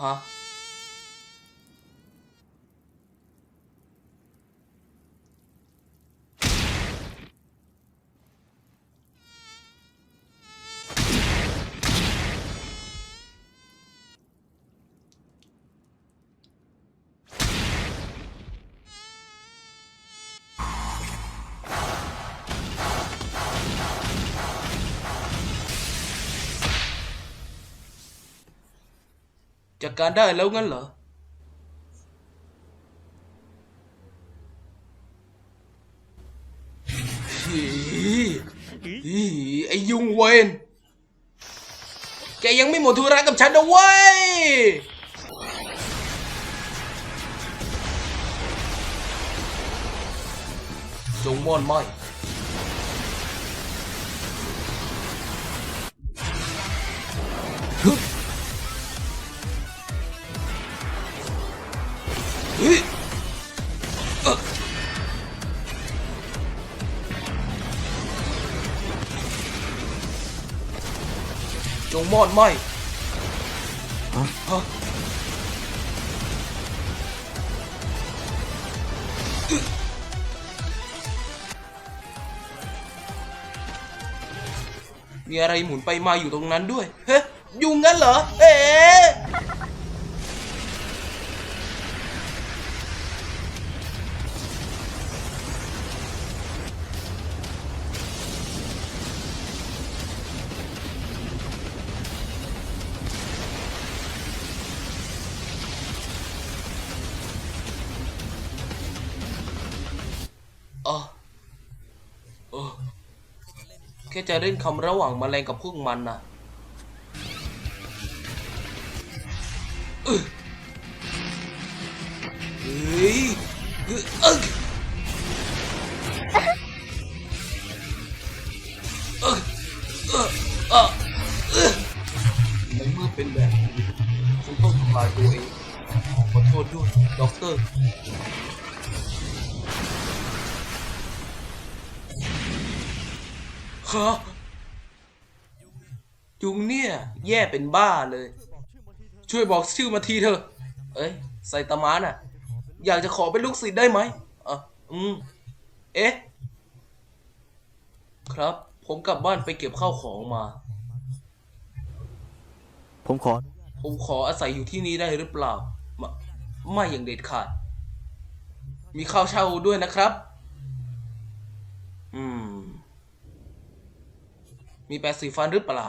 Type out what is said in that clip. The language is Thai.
ฮะ จัดการได้แล้วงั้นเหรอฮีฮีไอยุงเวนแกยังไม่หมดธุระกับฉันนะเว้ย จงม่อนไหม จงมอดไหมฮะฮะอึ๊ะมีอะไรหมุนไปมาอยู่ตรงนั้นด้วย เฮ้ยยุงงั้นเหรอ เอ๊ะอ๋อ แค่จะเล่นคำระหว่างมแมลงกับพวกมันนะเฮ้ยอึอึกอึกเออเออเออในเมื่อเป็นแบบนี้ฉันต้องทำลายตัวเองขอโทษด้วยด็อกเตอร์ ฮะยุงเนี่ย แย่เป็นบ้าเลย ช่วยบอกชื่อมาทีเถอะเอ้ยไซตามะน่ะ อยากจะขอเป็นลูกศิษย์ได้ไหมอะอืม เอ๊ะ ครับ ผมกลับบ้านไปเก็บข้าวของมา ผมขอ ผมขออาศัยอยู่ที่นี่ได้หรือเปล่า ไม่ไม่อย่างเด็ดขาด มีข้าวเช่าด้วยนะครับ อื มีแปรงสีฟันหรือเปล่า